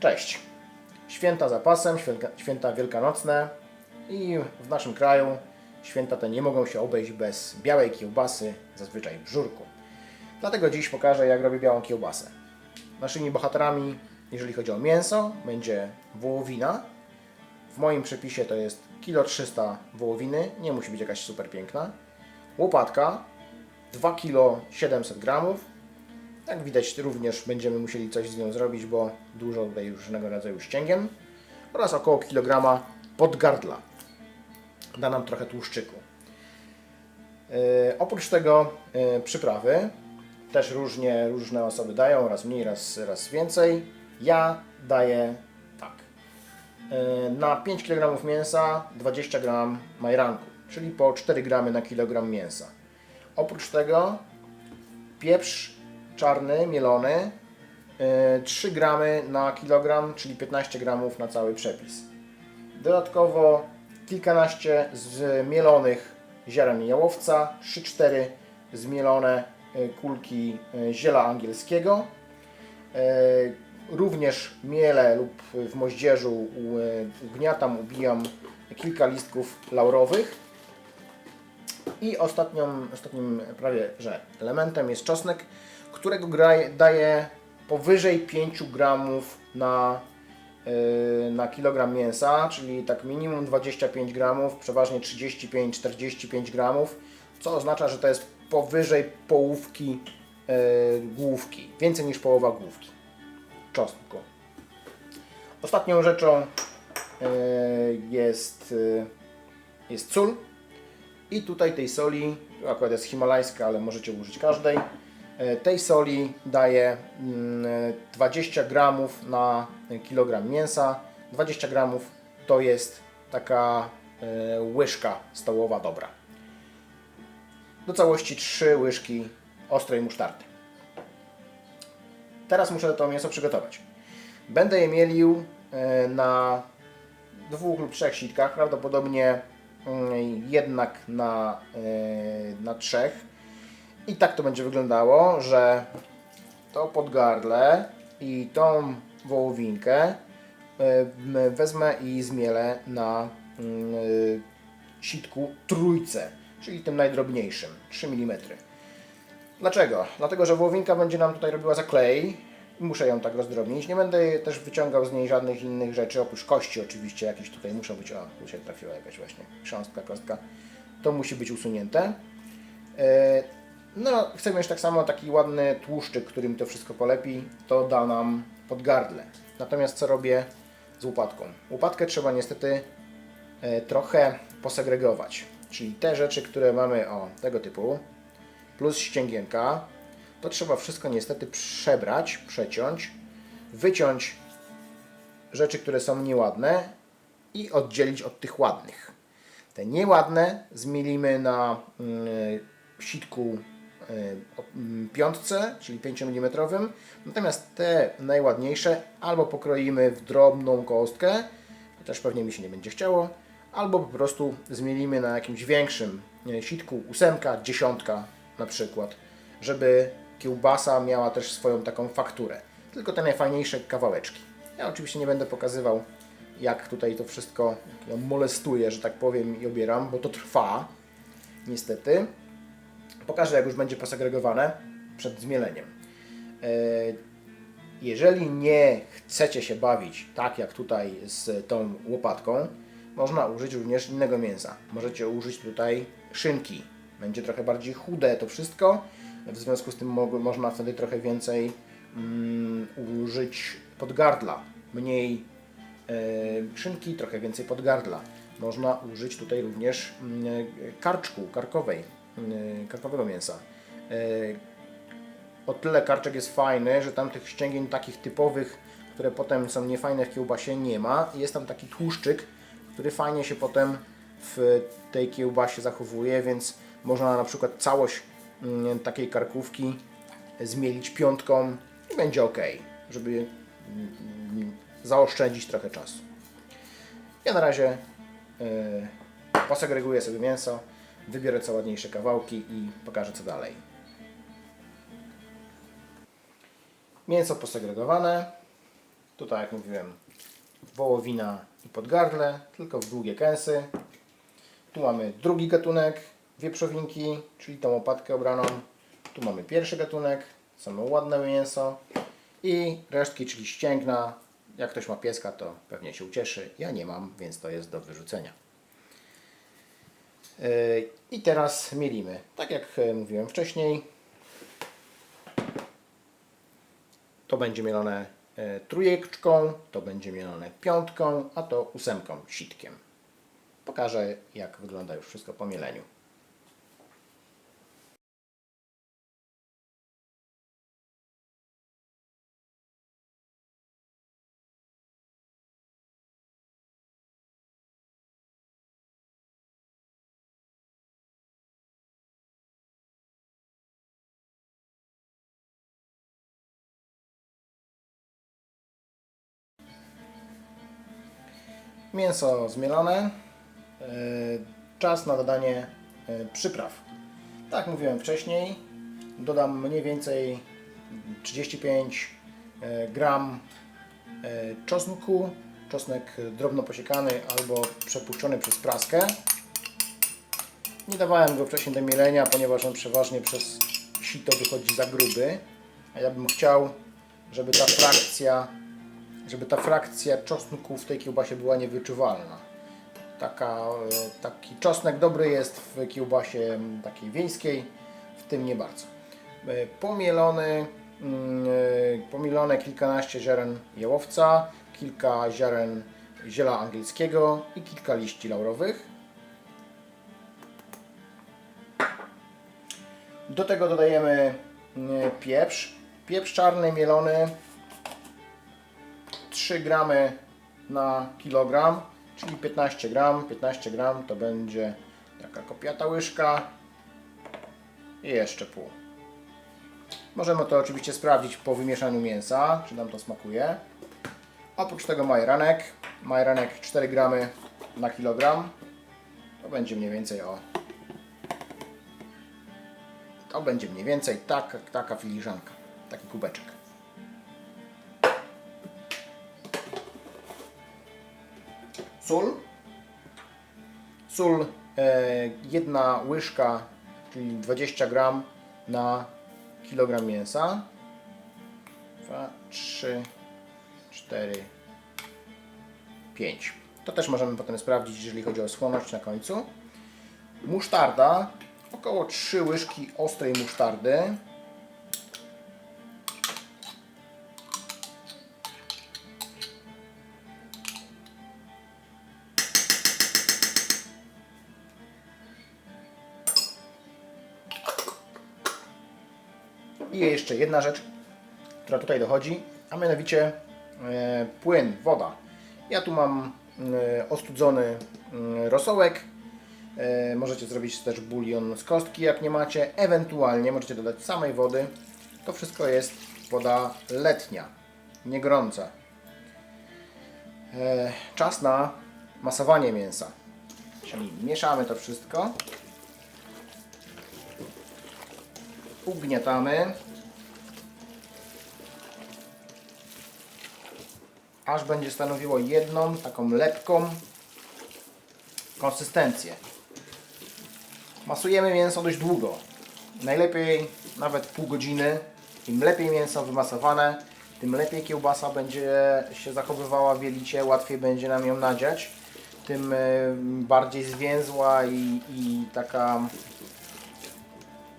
Cześć. Święta za pasem, święta, wielkanocne i w naszym kraju święta te nie mogą się obejść bez białej kiełbasy, zazwyczaj w żurku. Dlatego dziś pokażę, jak robię białą kiełbasę. Naszymi bohaterami, jeżeli chodzi o mięso, będzie wołowina. W moim przepisie to jest kilo 300 wołowiny, nie musi być jakaś super piękna. Łopatka 2 kg 700 gramów, jak widać również będziemy musieli coś z nią zrobić, bo dużo tutaj różnego rodzaju ścięgien oraz około kilograma podgardla. Da nam trochę tłuszczyku. Yy, oprócz tego yy, przyprawy też różnie różne osoby dają, raz mniej, raz, raz więcej. Ja daję tak. Yy, na 5 kg mięsa 20 g majranku, czyli po 4 g na kilogram mięsa. Oprócz tego pieprz czarny, mielony, yy, 3 gramy na kilogram, czyli 15 gramów na cały przepis. Dodatkowo kilkanaście zmielonych ziaren jałowca, 3-4 zmielone yy, kulki yy, ziela angielskiego. Również mielę lub w moździerzu ugniatam, ubijam kilka listków laurowych. I ostatnią, ostatnim prawie że elementem jest czosnek, którego gra- daję powyżej 5 gramów na, yy, na kilogram mięsa, czyli tak minimum 25 gramów, przeważnie 35-45 gramów, co oznacza, że to jest powyżej połówki yy, główki, więcej niż połowa główki czosnku. Ostatnią rzeczą yy, jest, yy, jest sól. I tutaj tej soli, akurat jest himalajska, ale możecie użyć każdej. E, Tej soli daję mm, 20 gramów na kilogram mięsa. 20 gramów to jest taka e, łyżka stołowa dobra. Do całości 3 łyżki ostrej musztardy. Teraz muszę to mięso przygotować. Będę je mielił e, na dwóch lub trzech sitkach, prawdopodobnie mm, jednak na, e, na trzech. I tak to będzie wyglądało, że to podgardle i tą wołowinkę e, wezmę i zmielę na mm, e, sitku trójce, czyli tym najdrobniejszym, 3 mm. Dlaczego? Dlatego, że wołowinka będzie nam tutaj robiła zaklej. Muszę ją tak rozdrobnić. Nie będę też wyciągał z niej żadnych innych rzeczy, oprócz kości oczywiście. Jakieś tutaj muszą być, o, tu się trafiła jakaś właśnie chrząstka, kostka. To musi być usunięte. E, No, chcemy mieć tak samo taki ładny tłuszczyk, którym to wszystko polepi. To da nam podgardle. Natomiast co robię z łopatką? Łopatkę trzeba niestety e, trochę posegregować. Czyli te rzeczy, które mamy o tego typu, plus ścięgienka, to trzeba wszystko niestety przebrać, przeciąć, wyciąć rzeczy, które są nieładne i oddzielić od tych ładnych. Te nieładne zmielimy na y, sitku y, o- mm, piątce, czyli 5 mm, natomiast te najładniejsze albo pokroimy w drobną kostkę, chociaż pewnie mi się nie będzie chciało, albo po prostu zmielimy na jakimś większym y, sitku, ósemka, dziesiątka na przykład, żeby kiełbasa miała też swoją taką fakturę. Tylko te najfajniejsze kawałeczki. Ja oczywiście nie będę pokazywał, jak tutaj to wszystko molestuję, że tak powiem, i obieram, bo to trwa, niestety. Pokażę, jak już będzie posegregowane przed zmieleniem. E, Jeżeli nie chcecie się bawić tak jak tutaj z tą łopatką, można użyć również innego mięsa. Możecie użyć tutaj szynki. Będzie trochę bardziej chude to wszystko. W związku z tym mo- można wtedy trochę więcej mm, użyć podgardla. Mniej e, szynki, trochę więcej podgardla. Można użyć tutaj również mm, karczku, karkowej, karkowego mięsa. E, o tyle karczek jest fajny, że tam tych ścięgień takich typowych, które potem są niefajne w kiełbasie nie ma. Jest tam taki tłuszczyk, który fajnie się potem w tej kiełbasie zachowuje, więc można na przykład całość mm, takiej karkówki zmielić piątką i będzie ok, żeby mm, zaoszczędzić trochę czasu. Ja na razie yy, posegreguję sobie mięso, wybiorę co ładniejsze kawałki i pokażę co dalej. Mięso posegregowane. Tutaj, jak mówiłem, wołowina i podgardle, tylko w długie kęsy. Tu mamy drugi gatunek wieprzowinki, czyli tą łopatkę obraną. Tu mamy pierwszy gatunek, samo ładne mięso i resztki, czyli ścięgna. Jak ktoś ma pieska, to pewnie się ucieszy. Ja nie mam, więc to jest do wyrzucenia. I teraz mielimy. Tak jak e, mówiłem wcześniej, to będzie mielone e, trójeczką, to będzie mielone piątką, a to ósemką, sitkiem. Pokażę, jak wygląda już wszystko po mieleniu. Mięso zmielone. E, Czas na dodanie e, przypraw. Tak mówiłem wcześniej, dodam mniej więcej 35 e, gram czosnku. Czosnek drobno posiekany albo przepuszczony przez praskę. Nie dawałem go wcześniej do mielenia, ponieważ on przeważnie przez sito wychodzi za gruby. A ja bym chciał, żeby ta frakcja żeby ta frakcja czosnku w tej kiełbasie była niewyczuwalna. Taka, e, taki czosnek dobry jest w kiełbasie takiej wiejskiej, w tym nie bardzo. E, Pomielony, mm, e, pomielone kilkanaście ziaren jałowca, kilka ziaren ziela angielskiego i kilka liści laurowych. Do tego dodajemy mm, pieprz. Pieprz czarny mielony 3 gramy na kilogram, czyli 15 gram. 15 gram to będzie taka kopiata łyżka i jeszcze pół. Możemy to oczywiście sprawdzić po wymieszaniu mięsa, czy nam to smakuje. Oprócz tego majeranek. Majeranek 4 gramy na kilogram. To będzie mniej więcej o. To będzie mniej więcej taka, taka filiżanka, taki kubeczek. Sól. Sól e, jedna łyżka, czyli 20 gram na kilogram mięsa. 2, 3, 4, 5. To też możemy potem sprawdzić, jeżeli chodzi o schłonność na końcu. Musztarda, około 3 łyżki ostrej musztardy. I jeszcze jedna rzecz, która tutaj dochodzi, a mianowicie e, płyn, woda. Ja tu mam e, ostudzony mm, rosołek. E, możecie zrobić też bulion z kostki, jak nie macie. Ewentualnie możecie dodać samej wody. To wszystko jest woda letnia, nie gorąca. Czas na masowanie mięsa. Czyli mieszamy to wszystko. Ugniatamy, aż będzie stanowiło jedną taką lepką konsystencję. Masujemy mięso dość długo. Najlepiej nawet pół godziny. Im lepiej mięso wymasowane, tym lepiej kiełbasa będzie się zachowywała w jelicie, łatwiej będzie nam ją nadziać. Tym e, bardziej zwięzła i, i taka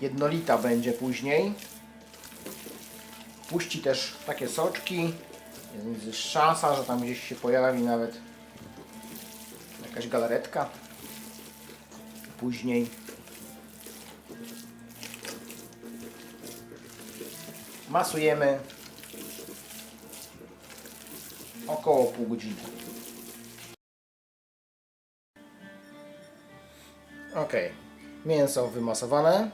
jednolita będzie później. Puści też takie soczki. Jest szansa, że tam gdzieś się pojawi nawet jakaś galaretka. Później. Masujemy około pół godziny. Ok, mięso wymasowane.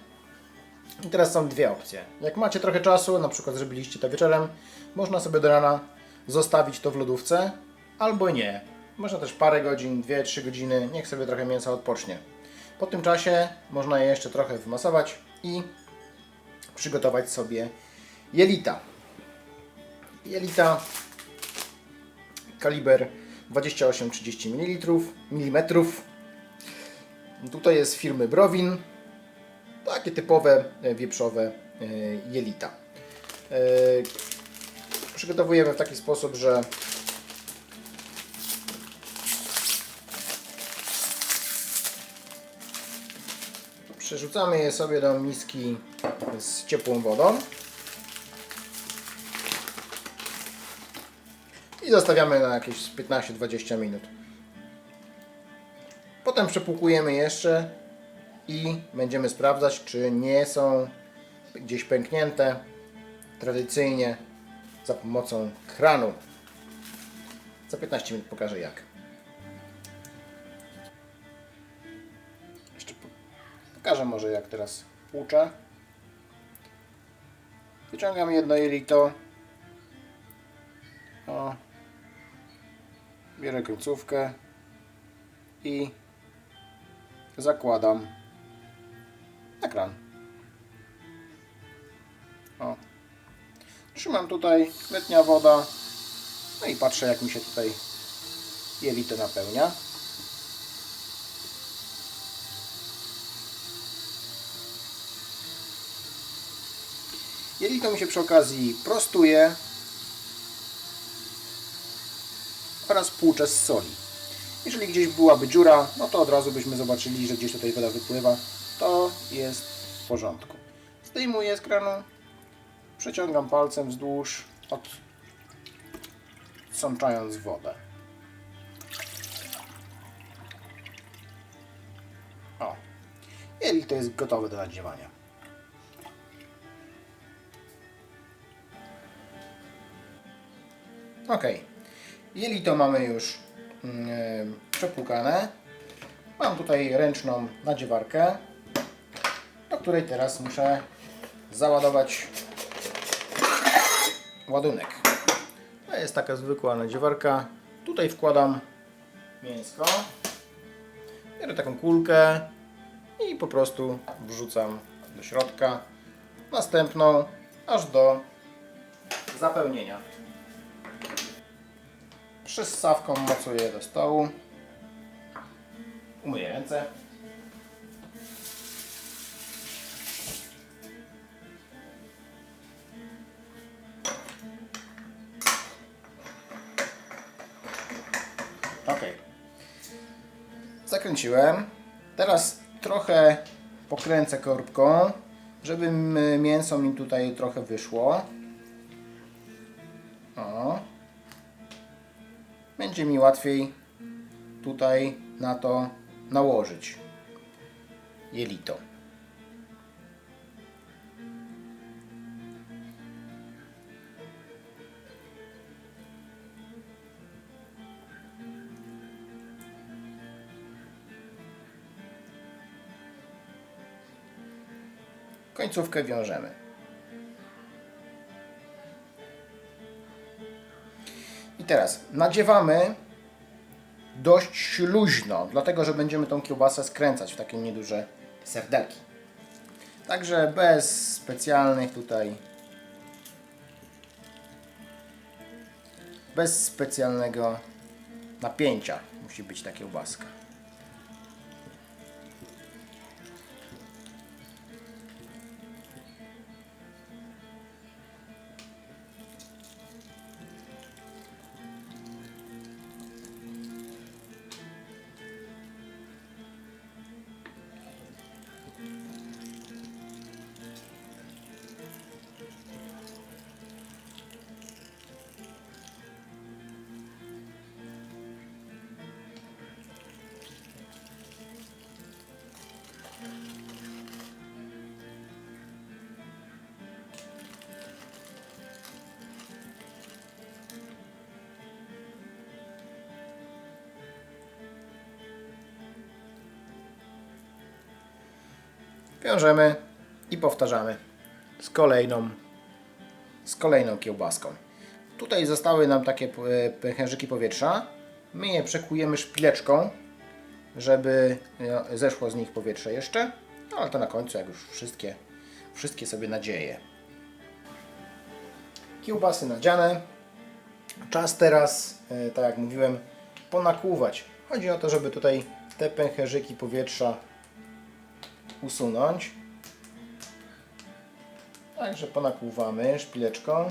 I teraz są dwie opcje. Jak macie trochę czasu, na przykład zrobiliście to wieczorem, można sobie do rana zostawić to w lodówce, albo nie. Można też parę godzin, 2-3 godziny, niech sobie trochę mięsa odpocznie. Po tym czasie można je jeszcze trochę wymasować i przygotować sobie jelita. Jelita kaliber 28-30 ml, milimetrów. Tutaj jest firmy Browin. Takie typowe e, wieprzowe e, jelita. E, Przygotowujemy w taki sposób, że przerzucamy je sobie do miski z ciepłą wodą i zostawiamy na jakieś 15-20 minut. Potem przepłukujemy jeszcze i będziemy sprawdzać, czy nie są gdzieś pęknięte tradycyjnie za pomocą kranu. Za 15 minut pokażę jak. Jeszcze po- pokażę może jak teraz płuczę. Wyciągam jedno jelito. O. Bierę końcówkę i zakładam na kran. O. Trzymam tutaj, letnia woda. No i patrzę jak mi się tutaj jelito napełnia. Jelito mi się przy okazji prostuje oraz płucze z soli. Jeżeli gdzieś byłaby dziura, no to od razu byśmy zobaczyli, że gdzieś tutaj woda wypływa. To jest w porządku. Zdejmuję z kranu, przeciągam palcem wzdłuż, od... sączając wodę. O. Jelito jest gotowe do nadziewania. Ok. Jelito mamy już mm, przepłukane. Mam tutaj ręczną nadziewarkę, której teraz muszę załadować ładunek. To jest taka zwykła nadziewarka. Tutaj wkładam mięsko. Biorę taką kulkę i po prostu wrzucam do środka. Następną aż do zapełnienia. Przyssawką mocuję do stołu. Umyję ręce. Zakręciłem. Teraz trochę pokręcę korbką, żeby mięso mi tutaj trochę wyszło. O. Będzie mi łatwiej tutaj na to nałożyć jelito. Końcówkę wiążemy. I teraz nadziewamy dość luźno, dlatego że będziemy tą kiełbasę skręcać w takie nieduże serdelki. Także bez specjalnych tutaj bez specjalnego napięcia musi być ta kiełbaska. Wiążemy i powtarzamy z kolejną, z kolejną kiełbaską. Tutaj zostały nam takie e, pęcherzyki powietrza. My je przekujemy szpileczką, żeby e, zeszło z nich powietrze jeszcze. No ale to na końcu, jak już wszystkie, wszystkie sobie nadzieję. Kiełbasy nadziane. Czas teraz, e, tak jak mówiłem, ponakłuwać. Chodzi o to, żeby tutaj te pęcherzyki powietrza usunąć. Także ponakłuwamy szpileczką.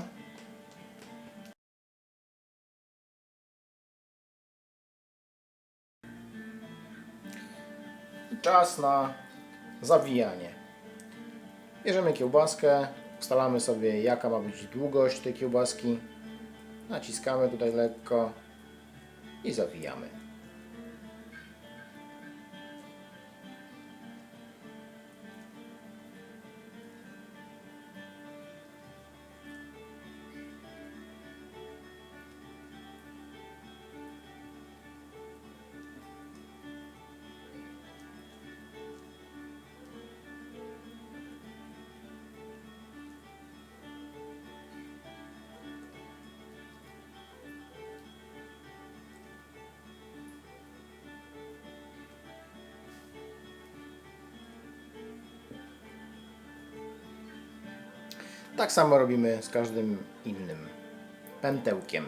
I czas na zawijanie. Bierzemy kiełbaskę, ustalamy sobie jaka ma być długość tej kiełbaski. Naciskamy tutaj lekko i zawijamy. Tak samo robimy z każdym innym pętełkiem.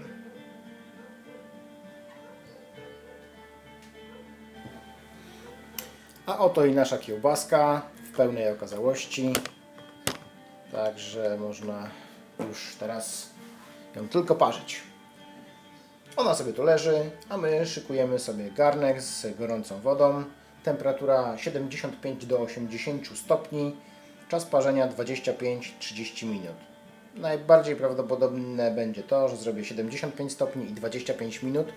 A oto i nasza kiełbaska w pełnej okazałości. Także można już teraz ją tylko parzyć. Ona sobie tu leży, a my szykujemy sobie garnek z gorącą wodą. Temperatura 75 do 80 stopni. Czas parzenia 25-30 minut. Najbardziej prawdopodobne będzie to, że zrobię 75 stopni i 25 minut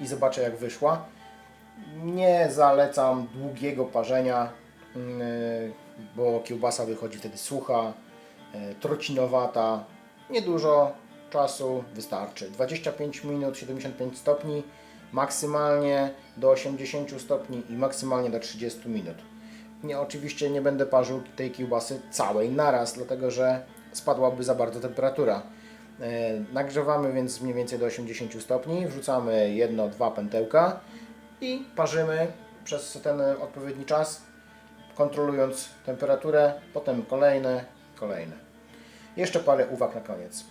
i zobaczę jak wyszła. Nie zalecam długiego parzenia, yy, bo kiełbasa wychodzi wtedy sucha, yy, trocinowata. Niedużo czasu wystarczy. 25 minut, 75 stopni, maksymalnie do 80 stopni i maksymalnie do 30 minut. Nie, oczywiście nie będę parzył tej kiełbasy całej naraz, dlatego że spadłaby za bardzo temperatura. E, nagrzewamy więc mniej więcej do 80 stopni, wrzucamy jedno, dwa pętełka i parzymy przez ten odpowiedni czas, kontrolując temperaturę, potem kolejne, kolejne. Jeszcze parę uwag na koniec.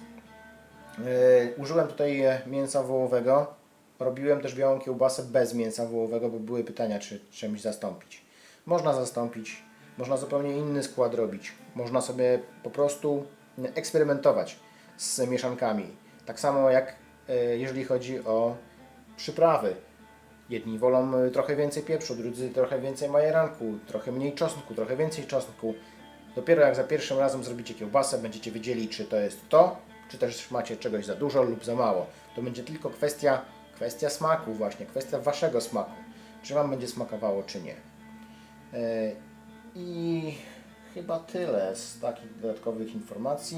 Yy, użyłem tutaj mięsa wołowego. Robiłem też białą kiełbasę bez mięsa wołowego, bo były pytania, czy czymś zastąpić. Można zastąpić, można zupełnie inny skład robić. Można sobie po prostu eksperymentować z mieszankami. Tak samo jak yy, jeżeli chodzi o przyprawy. Jedni wolą y, trochę więcej pieprzu, drudzy trochę więcej majeranku, trochę mniej czosnku, trochę więcej czosnku. Dopiero jak za pierwszym razem zrobicie kiełbasę, będziecie wiedzieli, czy to jest to, czy też macie czegoś za dużo lub za mało. To będzie tylko kwestia, kwestia smaku właśnie, kwestia Waszego smaku. Czy Wam będzie smakowało, czy nie. Yy, I chyba tyle z takich dodatkowych informacji.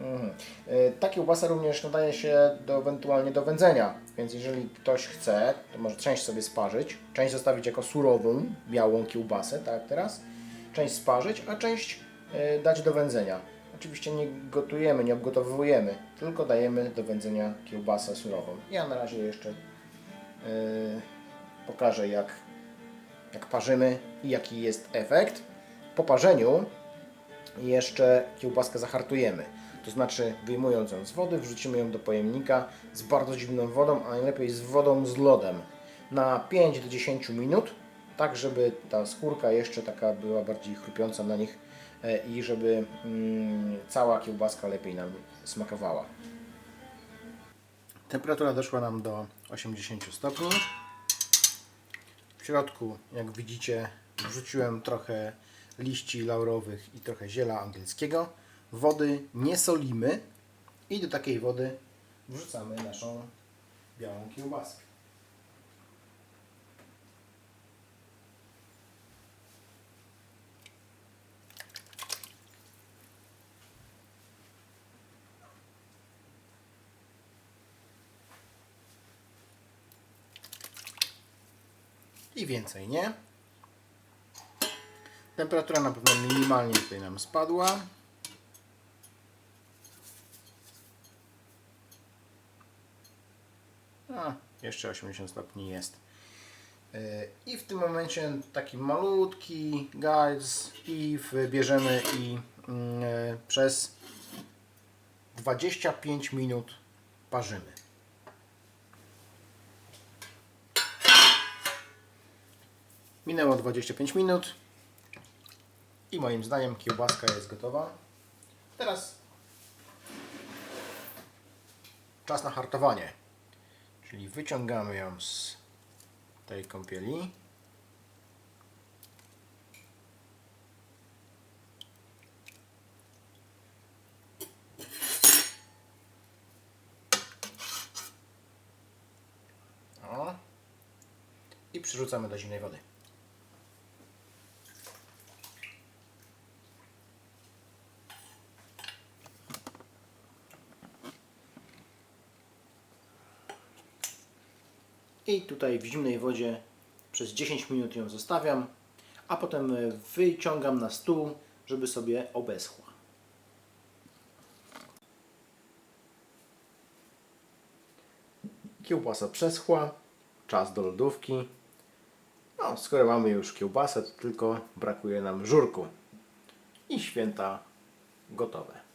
Mhm. E, Ta kiełbasa również nadaje się do, ewentualnie do wędzenia, więc jeżeli ktoś chce, to może część sobie sparzyć, część zostawić jako surową, białą kiełbasę, tak jak teraz, część sparzyć, a część e, dać do wędzenia. Oczywiście nie gotujemy, nie obgotowujemy, tylko dajemy do wędzenia kiełbasę surową. Ja na razie jeszcze e, pokażę jak, jak parzymy i jaki jest efekt. Po parzeniu jeszcze kiełbaskę zahartujemy. To znaczy, wyjmując ją z wody, wrzucimy ją do pojemnika z bardzo zimną wodą, a najlepiej z wodą z lodem na 5 do 10 minut, tak żeby ta skórka jeszcze taka była bardziej chrupiąca na nich e, i żeby mm, cała kiełbaska lepiej nam smakowała. Temperatura doszła nam do 80 stopni. W środku, jak widzicie, wrzuciłem trochę liści laurowych i trochę ziela angielskiego. Wody nie solimy i do takiej wody wrzucamy naszą białą kiełbaskę. I więcej nie. Temperatura na pewno minimalnie tutaj nam spadła. A, jeszcze 80 stopni jest. Yy, I w tym momencie taki malutki guides i bierzemy i yy, przez 25 minut parzymy. Minęło 25 minut i moim zdaniem kiełbaska jest gotowa. Teraz czas na hartowanie. Czyli wyciągamy ją z tej kąpieli. I przyrzucamy do zimnej wody. I tutaj w zimnej wodzie przez 10 minut ją zostawiam, a potem e, wyciągam na stół, żeby sobie obeschła. Kiełbasa przeschła, czas do lodówki. No, skoro mamy już kiełbasę, to tylko brakuje nam żurku. I święta gotowe.